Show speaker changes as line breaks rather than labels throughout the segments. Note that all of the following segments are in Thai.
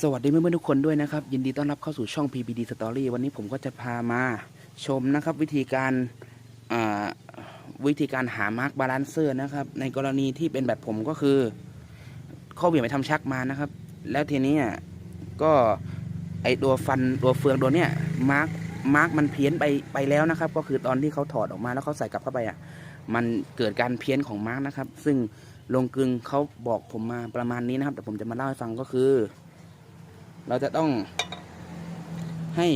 สวัสดีเพื่อนๆทุกคนด้วยนะครับ ยินดีต้อนรับเข้าสู่ช่อง PBD Story วันนี้ผมก็จะพามาชมนะครับวิธีการวิธีการหามาร์กบาลานเซอร์นะครับ ในกรณีที่เป็นแบบผมก็คือข้อเหวี่ยงไปทำชักมานะครับ แล้วทีนี้ก็ไอตัวฟันตัวเฟืองตัวเนี้ยมาร์กมาร์กมันเพี้ยนไปไปแล้วนะครับ ก็คือตอนที่เขาถอดออกมาแล้วเขาใส่กลับเข้าไปอะมันเกิดการเพี้ยนของมาร์กนะครับ ซึ่งลงกลึงเขาบอกผมมาประมาณนี้นะครับแต่ผมจะมาเล่าให้ฟังก็คือ เราจะต้องให้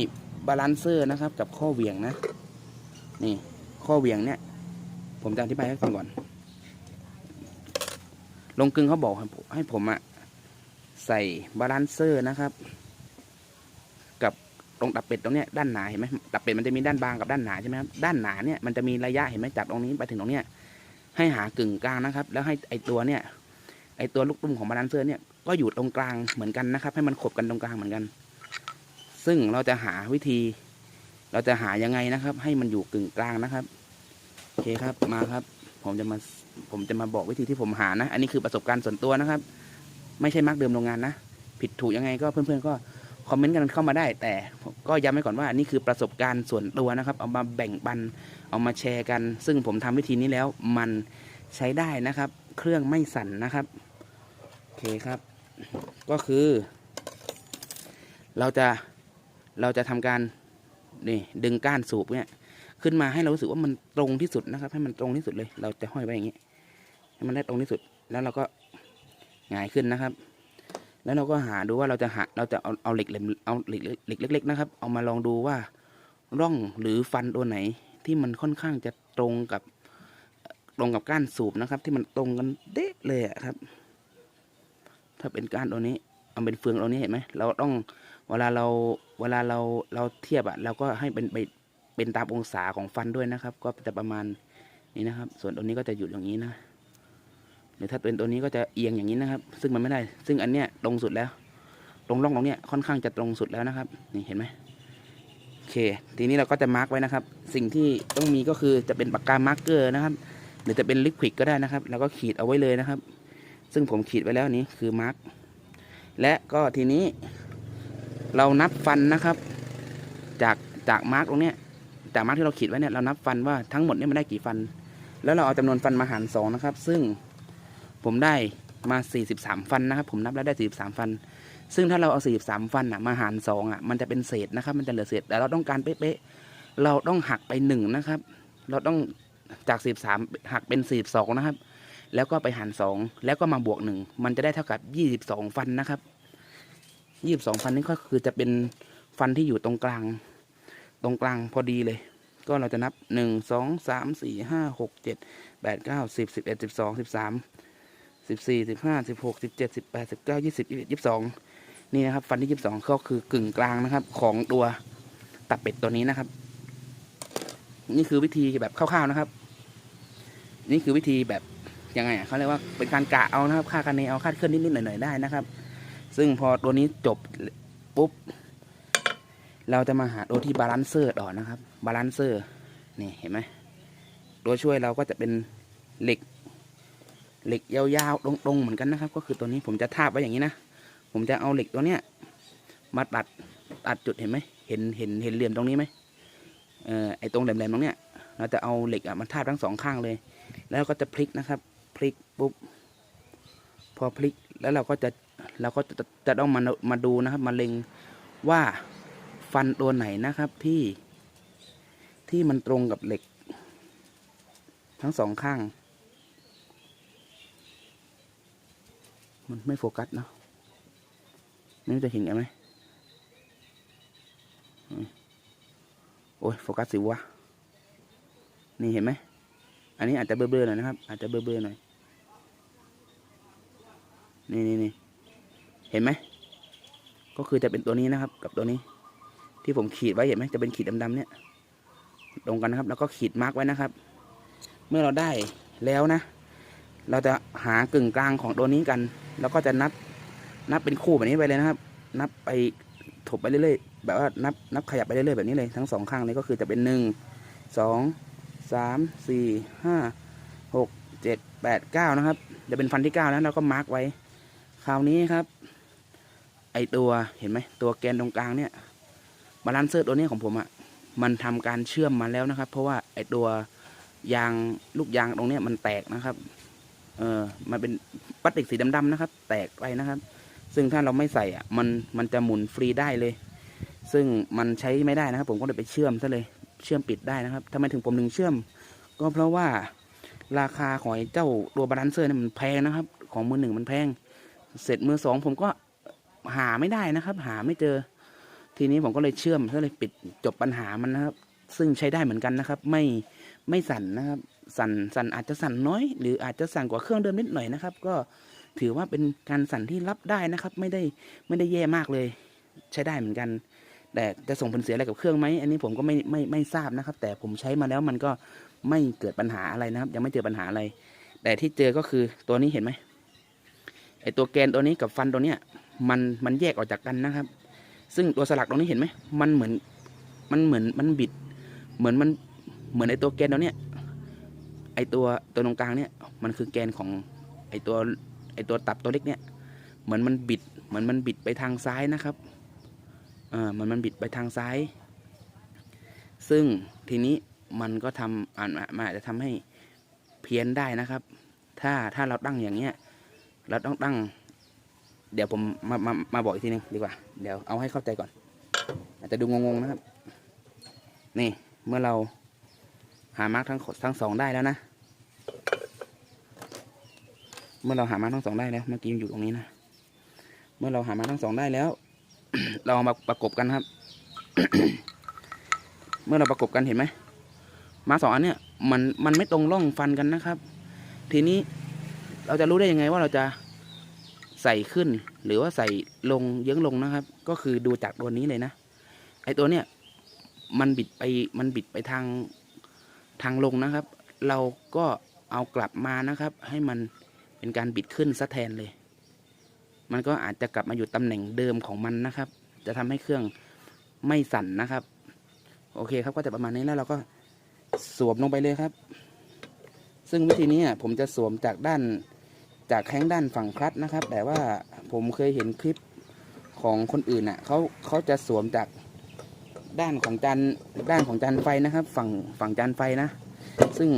บาลานเซอร์นะครับ กับข้อเวียงนะ นี่ข้อเวียงเนี่ย ผมจะอธิบายให้ฟังก่อน ลงกลึงเขาบอกให้ผมอะใส่บาลานเซอร์นะครับ กับตรงตับเป็ดตรงเนี้ยด้านหนาเห็นไหมตับเป็ดมันจะมีด้านบางกับด้านหนาใช่ไหมครับด้านหนาเนี่ยมันจะมีระยะเห็นไหมจากตรงนี้ไปถึงตรงเนี้ยให้หากึ่งกลางนะครับ แล้วให้ไอตัวเนี่ย ไอตัวลูกตุ้มของบาลานเซอร์เนี่ยก็อยู่ตรงกลางเหมือนกันนะครับ ให้มันขบกันตรงกลางเหมือนกัน ซึ่งเราจะหาวิธี เราจะหายังไงนะครับ ให้มันอยู่กึ่งกลางนะครับโอเคครับมาครับ ผมจะมาผมจะมาบอกวิธีที่ผมหานะ อันนี้คือประสบการณ์ส่วนตัวนะครับ ไม่ใช่มาร์กเดิมโรงงานนะ ผิดถูกยังไงก็เพื่อนๆก็คอมเมนต์กันเข้ามาได้ แต่ก็ย้ำไว้ก่อนว่านี่คือประสบการณ์ส่วนตัวนะครับ เอามาแบ่งปันเอามาแชร์กัน ซึ่งผมทำวิธีนี้แล้วมันใช้ได้นะครับ เครื่องไม่สั่นนะครับ เคครับ ก็คือ เราจะเราจะทำการนี่ดึงก้านสูบเนี่ย ขึ้นมาให้เรารู้สึกว่ามันตรงที่สุดนะครับ ให้มันตรงที่สุดเลย เราจะห้อยไว้อย่างนี้ให้มันได้ตรงที่สุด แล้วเราก็หงายขึ้นนะครับ แล้วเราก็หาดูว่าเราจะหาเราจะเอาเอาเหล็กเหล็กเอาเหล็กเหล็กเล็ก ๆ นะครับ เอามาลองดูว่าร่องหรือฟันตัวไหนที่มันค่อนข้างจะตรงกับตรงกับก้านสูบนะครับ ที่มันตรงกันเด๊ะเลยครับ ถ้าเป็นก้านตัวนี้เอาเป็นเฟืองตัวนี้เห็นไหมเราต้องเวลาเราเวลาเราเราเทียบอะเราก็ให้เป็นไปเป็นตามองศาของฟันด้วยนะครับ ก็จะประมาณนี้นะครับ ส่วนตัวนี้ก็จะหยุดอย่างนี้นะหรือถ้าเป็นตัวนี้ก็จะเอียงอย่างนี้นะครับ ซึ่งมันไม่ได้ ซึ่งอันเนี้ยตรงสุดแล้ว ตรงร่องตรงเนี้ยค่อนข้างจะตรงสุดแล้วนะครับ นี่เห็นไหมโอเค ทีนี้เราก็จะมาร์กไว้นะครับ สิ่งที่ต้องมีก็คือจะเป็นปากกามาร์กเกอร์นะครับ หรือจะเป็นลิควิดก็ได้นะครับ แล้วก็ขีดเอาไว้เลยนะครับ ซึ่งผมขีดไว้แล้วนี้คือมาร์กและก็ทีนี้เรานับฟันนะครับ จากจากมาร์กตรงเนี้ยจากมาร์กที่เราขีดไว้เนี่ยเรานับฟันว่าทั้งหมดเนี่ยมันได้กี่ฟัน แล้วเราเอาจำนวนฟันมาหารสองนะครับ ซึ่งผมได้มา 43 ฟันนะครับ ผมนับแล้วได้ 43 ฟัน ซึ่งถ้าเราเอา 43 ฟันอะมาหารสองอะมันจะเป็นเศษนะครับ มันจะเหลือเศษแต่เราต้องการเป๊ะๆเราต้องหักไปหนึ่งนะครับ เราต้องจาก 43 หักเป็น 42 นะครับ แล้วก็ไปหารสองแล้วก็มาบวกหนึ่งมันจะได้เท่ากับยี่สิบสองฟันนะครับยี่สิบสองฟันนี้ก็คือจะเป็นฟันที่อยู่ตรงกลาง ตรงกลางพอดีเลย ก็เราจะนับหนึ่งสองสามสี่ห้าหกเจ็ดแปดเก้าสิบสิบเอ็ดสิบสองสิบสามสิบสี่สิบห้าสิบหกสิบเจ็ดสิบแปดสิบเก้ายี่สิบยี่สิบยี่สิบสองนี่นะครับ ฟันที่ยี่สิบสองก็คือกึ่งกลางนะครับ ของตัวตับเป็ดตัวนี้นะครับ นี่คือวิธีแบบคร่าวๆนะครับ นี่คือวิธีแบบ ยังไงเขาเรียกว่าเป็นการกะเอานะครับค่าคะเนเอาคาดเคลื่อนนิดๆหน่อยๆได้นะครับ ซึ่งพอตัวนี้จบปุ๊บเราจะมาหาตัวที่บาลานเซอร์ต่อนะครับบาลานเซอร์นี่เห็นไหมตัวช่วยเราก็จะเป็นเหล็ก เหล็กยาวๆตรงๆเหมือนกันนะครับ ก็คือตัวนี้ผมจะทาบไว้อย่างนี้นะผมจะเอาเหล็กตัวเนี้ยมาตัดตัดจุดเห็นไหมเห็นเห็นเห็นเหลี่ยมตรงนี้ไหมเอ่อไอตรงแหลมๆตรงเนี้ยเราจะเอาเหล็กอะมาทาบทั้งสองข้างเลย แล้วก็จะพลิกนะครับ พลิกปุ๊บพอพลิกแล้วเราก็จะเราก็จะจะต้องมามาดูนะครับมาเล็งว่าฟันตัวไหนนะครับที่ที่มันตรงกับเหล็ก ทั้งสองข้าง มันไม่โฟกัสเนาะไม่รู้จะเห็นกันไหมอืมโอ้ยโฟกัสสิวะนี่เห็นไหม อันนี้อาจจะเบลอๆหน่อยนะครับ อาจจะเบลอๆหน่อย นี่นี่นี่เห็นไหม ก็คือจะเป็นตัวนี้นะครับ กับตัวนี้ ที่ผมขีดไว้เห็นไหมจะเป็นขีดดำๆเนี่ย ตรงกันนะครับ แล้วก็ขีดมาร์กไว้นะครับ เมื่อเราได้แล้วนะ เราจะหากึ่งกลางของตัวนี้กัน แล้วก็จะนับ นับเป็นคู่แบบนี้ไปเลยนะครับ นับไปถบไปเรื่อยๆ แบบว่านับนับขยับไปเรื่อยๆแบบนี้เลยทั้งสองข้างเลยก็คือจะเป็นหนึ่งสอง สามสี่ห้าหกเจ็ดแปดเก้านะครับจะเป็นฟันที่เก้าแล้วเราก็มาร์กไว้ คราวนี้ครับ ไอตัวเห็นไหมตัวแกนตรงกลางเนี่ยบาลานเซอร์ตัวนี้ของผมอะ่ะมันทำการเชื่อมมาแล้วนะครับ เพราะว่าไอตัวยางลูกยางตรงเนี้ยมันแตกนะครับ เออมันเป็นพลาสติกสีดำๆนะครับ แตกไปนะครับ ซึ่งถ้าเราไม่ใส่อะมันมันจะหมุนฟรีได้เลย ซึ่งมันใช้ไม่ได้นะครับ ผมก็เลยไปเชื่อมซะเลย เชื่อมปิดได้นะครับทำไมถึงผมถึงเชื่อม ก็เพราะว่าราคาของเจ้าตัวบาลานเซอร์เนี่ยมันแพงนะครับ ของมือหนึ่งมันแพง เสร็จมือสองผมก็หาไม่ได้นะครับ หาไม่เจอ ทีนี้ผมก็เลยเชื่อมก็เลยปิดจบปัญหามันนะครับ ซึ่งใช้ได้เหมือนกันนะครับ ไม่ไม่สั่นนะครับ สั่นสั่นอาจจะสั่นน้อย หรืออาจจะสั่นกว่าเครื่องเดิมนิดหน่อยนะครับ ก็ถือว่าเป็นการสั่นที่รับได้นะครับ ไม่ได้ไม่ได้แย่มากเลย ใช้ได้เหมือนกัน แต่จะส่งผลเสียอะไรกับเครื่องไหมอันนี้ผมก็ไม่ไม่ไม่ทราบนะครับ แต่ผมใช้มาแล้วมันก็ไม่เกิดปัญหาอะไรนะครับ ยังไม่เจอปัญหาอะไร แต่ที่เจอก็คือตัวนี้เห็นไหมไอตัวแกนตัวนี้กับฟันตัวเนี้ยมันมันแยกออกจากกันนะครับ ซึ่งตัวสลักตรงนี้เห็นไหมมันเหมือนมันเหมือนมันบิด เหมือนมันเหมือนไอตัวแกนตัวเนี้ยไอตัวตัวตรงกลางเนี่ยมันคือแกนของไอตัวไอตัวตับตัวเล็กเนี่ยเหมือนมันบิดเหมือนมันบิดไปทางซ้ายนะครับ เออมันมันบิดไปทางซ้าย ซึ่งทีนี้มันก็ทำอ่านมันอาจจะทำให้เพี้ยนได้นะครับ ถ้าถ้าเราตั้งอย่างเงี้ย เราต้องตั้ง เดี๋ยวผมมามามาบอกอีกทีหนึงดีกว่า เดี๋ยวเอาให้เข้าใจก่อน อาจจะดูงงๆนะครับ นี่เมื่อเราหามาร์กทั้งทั้งสองได้แล้วนะ เมื่อเราหามาร์กทั้งสองได้แล้ว เมื่อกี้มันอยู่ตรงนี้นะ เมื่อเราหามาร์กทั้งสองได้แล้ว เรามาประกบกันครับ เมื่อเราประกบกันเห็นไหมมาสองอันเนี้ยมันมันไม่ตรงร่องฟันกันนะครับ ทีนี้เราจะรู้ได้ยังไงว่าเราจะใส่ขึ้น หรือว่าใส่ลงเยื้องลงนะครับ ก็คือดูจากตัวนี้เลยนะไอตัวเนี้ยมันบิดไปมันบิดไปทางทางลงนะครับ เราก็เอากลับมานะครับ ให้มันเป็นการบิดขึ้นซะแทนเลย มันก็อาจจะกลับมาอยู่ตำแหน่งเดิมของมันนะครับ จะทำให้เครื่องไม่สั่นนะครับ โอเคครับก็จะประมาณนี้แล้วเราก็สวมลงไปเลยครับ ซึ่งวิธีนี้ผมจะสวมจากด้านจากแข้งด้านฝั่งคลัตนะครับ แต่ว่าผมเคยเห็นคลิปของคนอื่นอะเขาเขาจะสวมจากด้านของจานด้านของจานไฟนะครับ ฝั่งฝั่งจานไฟนะ ซึ่ง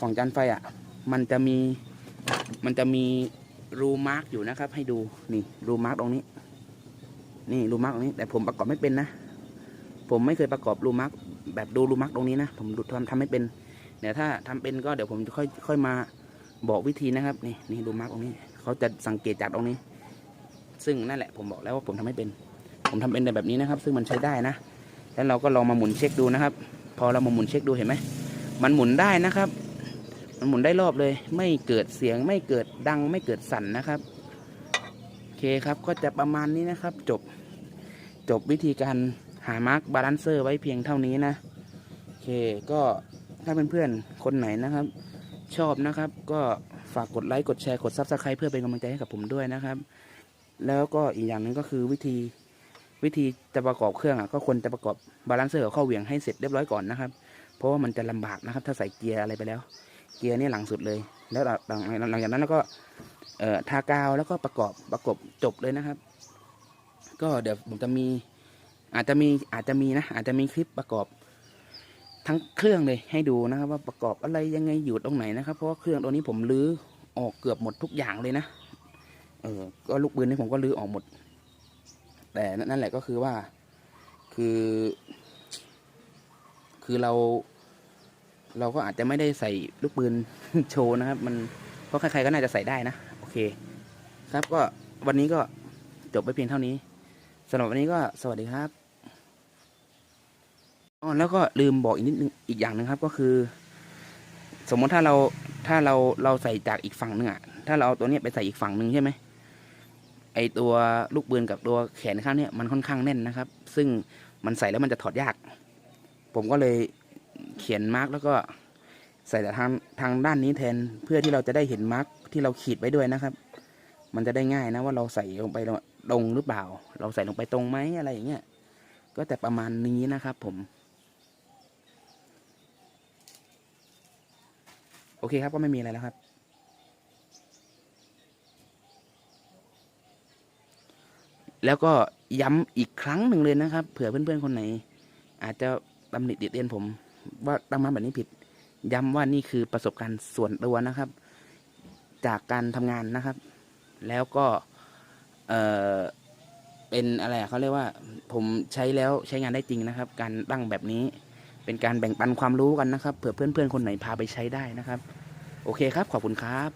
ฝั่งจานไฟอะมันจะมีมันจะมี รูมาร์กอยู่นะครับ ให้ดูนี่รูมาร์กตรงนี้ นี่รูมาร์กตรงนี้แต่ผมประกอบไม่เป็นนะ ผมไม่เคยประกอบรูมาร์กแบบดูรูมาร์กตรงนี้นะ ผมดูทำทำไม่เป็นเดี๋ยวถ้าทำเป็นก็เดี๋ยวผมจะค่อยค่อยมาบอกวิธีนะครับ นี่นี่รูมาร์กตรงนี้เขาจะสังเกตจากตรงนี้ ซึ่งนั่นแหละผมบอกแล้วว่าผมทำไม่เป็น ผมทำเป็นแต่แบบนี้นะครับ ซึ่งมันใช้ได้นะ แล้วเราก็ลองมาหมุนเช็คดูนะครับ พอเรามาหมุนเช็คดูเห็นไหมมันหมุนได้นะครับ มันหมุนได้รอบเลย ไม่เกิดเสียงไม่เกิดดังไม่เกิดสั่นนะครับโอเคครับก็จะประมาณนี้นะครับ จบจบวิธีการหามาร์กบาลานเซอร์ไว้เพียงเท่านี้นะโอเคก็ถ้าเพื่อนๆคนไหนนะครับ ชอบนะครับ ก็ฝากกดไลค์กดแชร์กดซับสไคร b e เพื่อเป็นกำลังใจให้กับผมด้วยนะครับ แล้วก็อีกอย่างหนึ่งก็คือวิธีวิธีจะประกอบเครื่องอะก็ควรจะประกอบบาลานเซอร์กับข้อเหวี่ยงให้เสร็จเรียบร้อยก่อนนะครับ เพราะว่ามันจะลำบากนะครับ ถ้าใส่เกียร์อะไรไปแล้ว เกียร์นี่หลังสุดเลย แล้วหลังหลังจากนั้นแล้วก็เอ่อทากาวแล้วก็ประกอบประกบจบเลยนะครับ ก็เดี๋ยวผมจะมีอาจจะมีอาจจะมีนะอาจจะมีคลิปประกอบทั้งเครื่องเลยให้ดูนะครับ ว่าประกอบอะไรยังไงอยู่ตรงไหนนะครับ เพราะว่าเครื่องตัวนี้ผมรื้อออกเกือบหมดทุกอย่างเลยนะเออก็ลูกปืนนี่ผมก็รื้อออกหมด แต่นั่นแหละก็คือว่าคือ คือเรา เราก็อาจจะไม่ได้ใส่ลูกปืนโชว์นะครับ มันเพราะใครๆก็น่าจะใส่ได้นะ โอเค ครับก็วันนี้ก็จบไปเพียงเท่านี้สำหรับวันนี้ก็สวัสดีครับอ๋อแล้วก็ลืมบอกอีกนิดนึงอีกอย่างหนึ่งครับก็คือ สมมติถ้าเราถ้าเราเราใส่จากอีกฝั่งหนึงอะถ้าเราเอาตัวนี้ไปใส่อีกฝั่งหนึ่งใช่ไหมไอตัวลูกปืนกับตัวแขนข้างเนี้ยมันค่อนข้างแน่นนะครับ ซึ่งมันใส่แล้วมันจะถอดยาก ผมก็เลย เขียนมาร์กแล้วก็ใส่แต่ทางทางด้านนี้แทนเพื่อที่เราจะได้เห็นมาร์กที่เราขีดไว้ด้วยนะครับ มันจะได้ง่ายนะว่าเราใส่ลงไปตรงหรือเปล่า เราใส่ลงไปตรงไหมอะไรอย่างเงี้ยก็แต่ประมาณนี้นะครับผม โอเคครับก็ไม่มีอะไรแล้วครับ แล้วก็ย้ำอีกครั้งหนึ่งเลยนะครับ เผื่อเพื่อนๆคนไหน อาจจะตำหนิติเตียนผม ว่าตั้งมาแบบนี้ผิด ย้ำว่านี่คือประสบการณ์ส่วนตัวนะครับ จากการทำงานนะครับ แล้วก็เออเป็นอะไรเขาเรียกว่า ผมใช้แล้วใช้งานได้จริงนะครับ การตั้งแบบนี้เป็นการแบ่งปันความรู้กันนะครับเผื่อเพื่อนๆคนไหนพาไปใช้ได้นะครับ โอเคครับ ขอบคุณครับ